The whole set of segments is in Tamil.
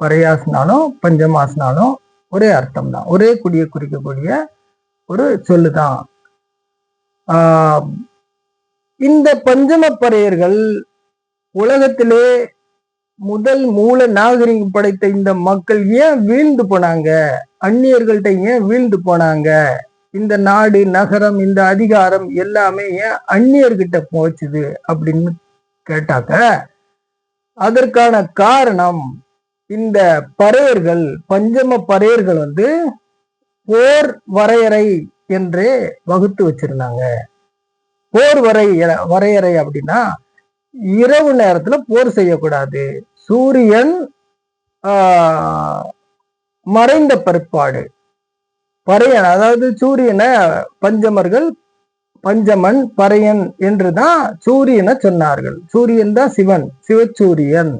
பரையாசினாலும் பஞ்சமாசினாலும் ஒரே அர்த்தம் தான் ஒரே குடியை குறிக்கக்கூடிய ஒரு சொல்லுதான். ஆஹ் இந்த பஞ்சம பறையர்கள் உலகத்திலே முதல் மூல நாகரிகம் படைத்த இந்த மக்கள் ஏன் வீழ்ந்து போனாங்க? அந்நியர்கள்ட்ட ஏன் வீழ்ந்து போனாங்க? இந்த நாடு நகரம் இந்த அதிகாரம் எல்லாமே ஏன் அந்நியர்கிட்ட போச்சுது அப்படின்னு கேட்டாக்க அதற்கான காரணம் இந்த பறையர்கள் பஞ்சம பறையர்கள் வந்து போர் வரையறை என்றே வகுத்து வச்சிருந்தாங்க. போர் வரை வரையறை அப்படின்னா இரவு நேரத்துல போர் செய்யக்கூடாது. சூரியன் மறைந்த பிற்பாடு. பறையன் அதாவது சூரியனை பஞ்சமர்கள் பஞ்சமன் பறையன் என்றுதான் சூரியனை சொன்னார்கள். சூரியன் தான் சிவன் சிவச்சூரியன்.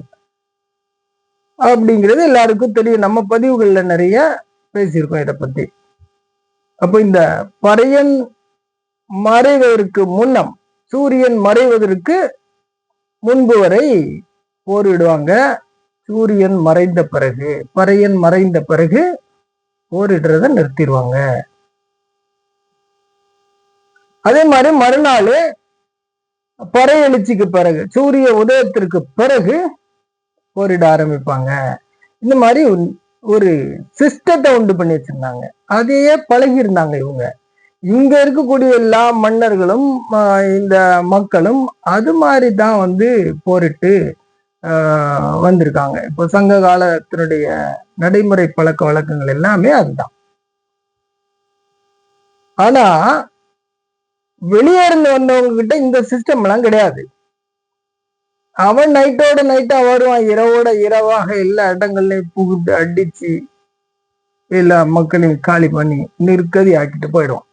அப்படிங்கிறது எல்லாருக்கும் தெரியும். நம்ம பதிவுகள்ல நிறைய பேசியிருக்கோம் இதை பத்தி. அப்போ இந்த பறையன் மறைவதற்கு முன்னம் சூரியன் மறைவதற்கு முன்பு வரை போரிடுவாங்க. சூரியன் மறைந்த பிறகு பறையன் மறைந்த பிறகு போரிடுறத நிறுத்திடுவாங்க. அதே மாதிரி மறுநாள் பறை எழுச்சிக்கு பிறகு சூரிய உதயத்திற்கு பிறகு போரிட ஆரம்பிப்பாங்க. இந்த மாதிரி ஒரு- சிஸ்டத்தை உண்டு பண்ணி வச்சிருந்தாங்க. அதையே பழகி இருந்தாங்க இவங்க. இங்க இருக்கக்கூடிய எல்லா மன்னர்களும் இந்த மக்களும் அது மாதிரி தான் வந்து போரிட்டு வந்திருக்காங்க. இப்போ சங்க காலத்தினுடைய நடைமுறை பழக்க வழக்கங்கள் எல்லாமே அதுதான். ஆனா வெளியே இருந்து வந்தவங்க கிட்ட இந்த சிஸ்டம் எல்லாம் கிடையாது. அவன் நைட்டோட நைட்டா வருவான். இரவோட இரவாக எல்லா இடங்கள்லயும் புகுந்து அடிச்சு எல்லா மக்களையும் காலி பண்ணி நிற்கதி ஆக்கிட்டு போயிடுவான்.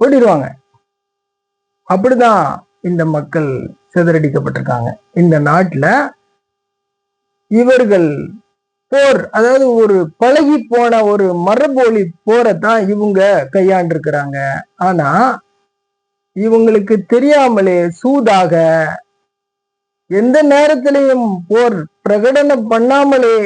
ஓடிடுவாங்க. அப்படிதான் இந்த மக்கள் சிதறடிக்கப்பட்டிருக்காங்க. இந்த நாட்டுல இவர்கள் போர் அதாவது ஒரு பழகி போன ஒரு போரை தான் இவங்க கையாண்டிருக்கிறாங்க. ஆனா இவங்களுக்கு தெரியாமலே சூதாக எந்த நேரத்திலையும் போர் பிரகடனம் பண்ணாமலே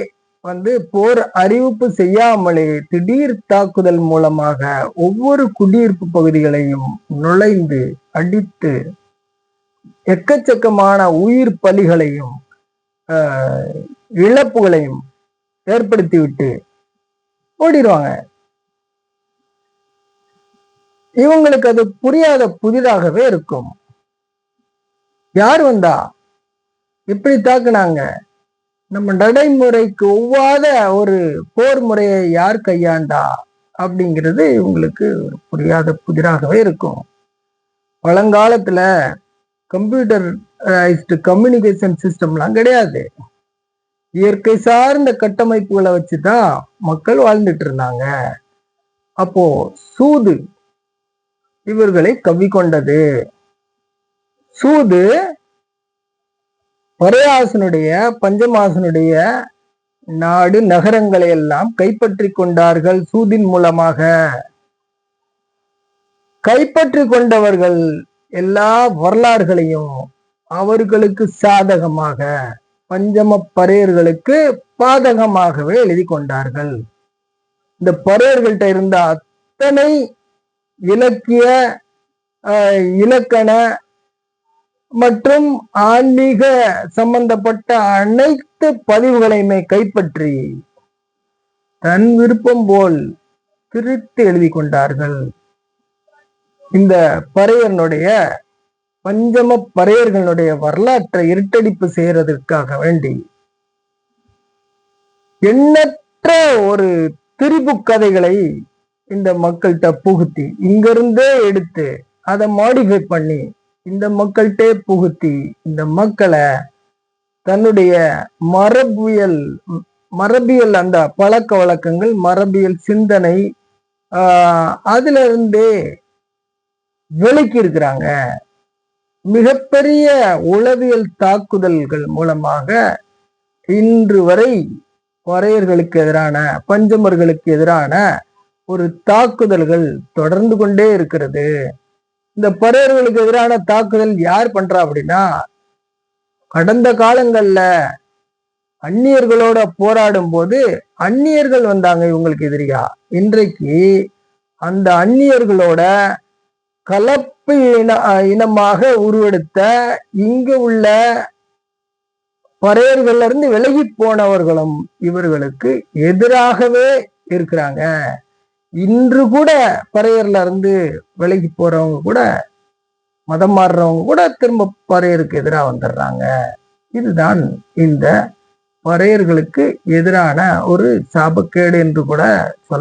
வந்து போர் அறிவிப்பு செய்யாமலே திடீர் தாக்குதல் மூலமாக ஒவ்வொரு குடியிருப்பு பகுதிகளையும் நுழைந்து அடித்து எக்கச்சக்கமான உயிர் பலிகளையும் இழப்புகளையும் ஏற்படுத்திவிட்டு ஓடிடுவாங்க. இவங்களுக்கு அது புரியாத புதிதாகவே இருக்கும். யார் வந்தா இப்படி தாக்குனாங்க. நம்ம நடைமுறைக்கு ஒவ்வாத ஒரு போர் முறையை யார் கையாண்டா அப்படிங்கிறது இவங்களுக்கு புரியாத புதிராகவே இருக்கும். பழங்காலத்துல கம்ப்யூட்டரைஸ்டு கம்யூனிகேஷன் சிஸ்டம்லாம் கிடையாது. இயற்கை சார்ந்த கட்டமைப்புகளை வச்சுதான் மக்கள் வாழ்ந்துட்டு இருந்தாங்க. அப்போ சூது இவர்களை கவ்விக்கொண்டது. சூது பரையாசனுடைய பஞ்சமாசனுடைய நாடு நகரங்களை எல்லாம் கைப்பற்றி கொண்டார்கள் சூதின் மூலமாக. கைப்பற்றி கொண்டவர்கள் எல்லா வரலாறுகளையும் அவர்களுக்கு சாதகமாக பஞ்சம பறையர்களுக்கு பாதகமாகவே எழுதி கொண்டார்கள். இந்த பறையர்கள்ட்ட இருந்த அத்தனை இலக்கிய ஆஹ், இலக்கண மற்றும் ஆன்மீக சம்பந்தப்பட்ட அனைத்து பதிவுகளையுமே கைப்பற்றி தன் விருப்பம் போல் திருத்தி எழுதி கொண்டார்கள். இந்த பறையனுடைய பஞ்சம பறையர்களுடைய வரலாற்றை இருட்டடிப்பு செய்யறதற்காக வேண்டி எண்ணற்ற ஒரு திரிபு கதைகளை இந்த மக்கள்கிட்ட புகுத்தி இங்கிருந்தே எடுத்து அதை மாடிஃபை பண்ணி இந்த மக்கள்கிட்டே புகுத்தி இந்த மக்களை தன்னுடைய மரபியல் மரபியல் அந்த பழக்க வழக்கங்கள் மரபியல் சிந்தனை அதுல இருந்தே விலக்கி இருக்கிறாங்க. மிகப்பெரிய உளவியல் தாக்குதல்கள் மூலமாக இன்று வரை பறையர்களுக்கு எதிரான பஞ்சமர்களுக்கு எதிரான ஒரு தாக்குதல்கள் தொடர்ந்து கொண்டே இருக்கிறது. இந்த பறையர்களுக்கு எதிரான தாக்குதல் யார் பண்றா அப்படின்னா கடந்த காலங்கள்ல அந்நியர்களோட போராடும் போது அந்நியர்கள் வந்தாங்க இவங்களுக்கு எதிரியா? இன்றைக்கு அந்த அந்நியர்களோட கலப்பு இன இனமாக உருவெடுத்த இங்க உள்ள பறையர்கள்ல இருந்து விலகி போனவர்களும் இவர்களுக்கு எதிராகவே இருக்கிறாங்க. இன்று கூட பறையர்ல இருந்து விலகி போறவங்க கூட மதம் மாறுறவங்க கூட திரும்ப பறையருக்கு எதிராக வந்துடுறாங்க இதுதான் இந்த பறையர்களுக்கு எதிரான ஒரு சாபக்கேடு என்று கூட சொல்ல